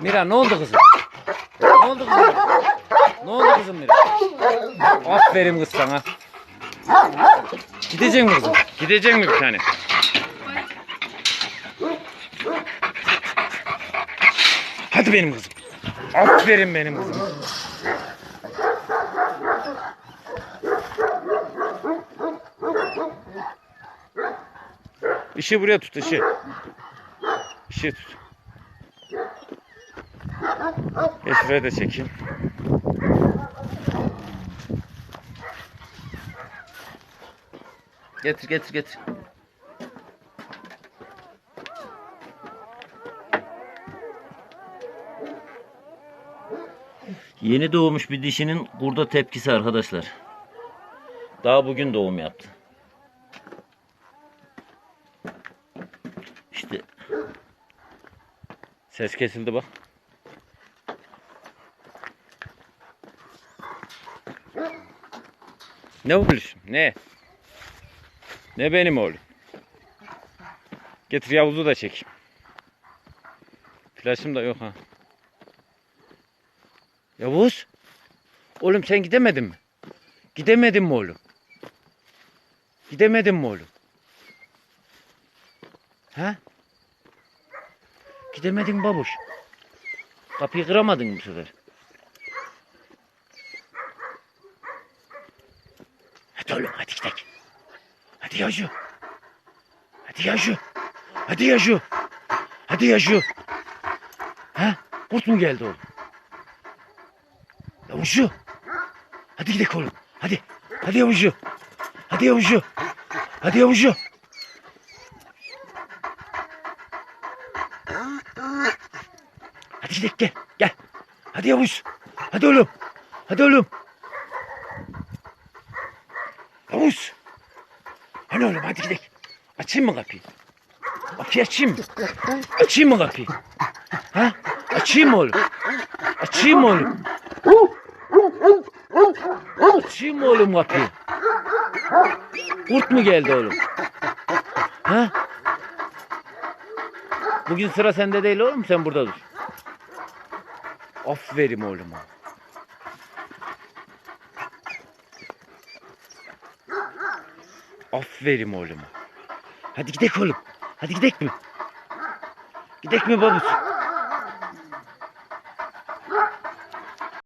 Mira ne oldu kızım? Ne oldu kızım? Ne oldu kızım Mira? Aferin kız sana. Gidecek mi kızım? Gidecek mi bir tane? Hadi benim kızım. Aferin benim kızım. İşi buraya tut işi. İşi tut. Gel şuraya da çekeyim. Getir getir getir. Yeni doğmuş bir dişinin kurda tepkisi arkadaşlar. Daha bugün doğum yaptı. İşte ses kesildi bak. Ne oğlum? Ne? Ne benim oğlum? Getir Yavuz'u da çek. Flaşım da yok ha. Yavuz. Oğlum sen gidemedin mi? Gidemedin mi oğlum? Gidemedin mi oğlum? Ha? Gidemedin babuş. Kapıyı kıramadın bu sefer. Oğlum hadi gidelim. Hadi Yaju. Hadi Yaju. Hadi Yaju. Hadi Yaju. Ha? Kurt mu geldi oğlum? Yavuşu. Hadi gidelim oğlum. Hadi. Hadi Yavuşu. Hadi Yavuşu. Hadi Yavuşu. Hadi gidelim gel. Gel. Hadi Yavuş. Hadi oğlum. Hadi oğlum. Yavuş. Hadi oğlum hadi gidelim. Açayım mı kapıyı? Kapıyı açayım mı? Açayım mı kapıyı? Ha? Açayım mı oğlum? Açayım mı oğlum? Açayım mı oğlum kapıyı? Kurt mu geldi oğlum? Ha? Bugün sıra sende değil oğlum sen burada dur. Aferin oğluma. Aferin oğluma. Hadi gidek oğlum. Hadi gidek mi? Gidek mi babus?